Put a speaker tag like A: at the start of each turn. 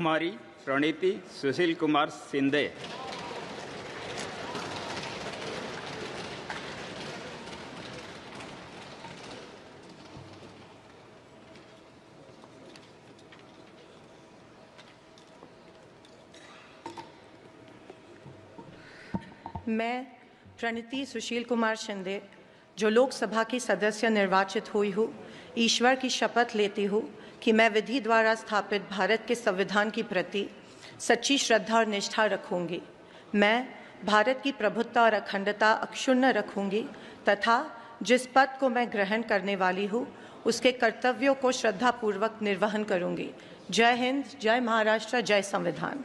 A: कुमारी प्रणीती सुशील कुमार शिंदे
B: मैं प्रणति सुशील कुमार शिंदे जो लोकसभा की सदस्य निर्वाचित हुई हूँ, ईश्वर की शपथ लेती हूँ कि मैं विधि द्वारा स्थापित भारत के संविधान की प्रति सच्ची श्रद्धा और निष्ठा रखूँगी। मैं भारत की प्रभुत्ता और अखंडता अक्षुण्ण रखूँगी तथा जिस पद को मैं ग्रहण करने वाली हूँ, उसके कर्तव्यों को श्रद्धापूर्वक निर्वहन करूँगी। जय हिंद, जय महाराष्ट्र, जय संविधान।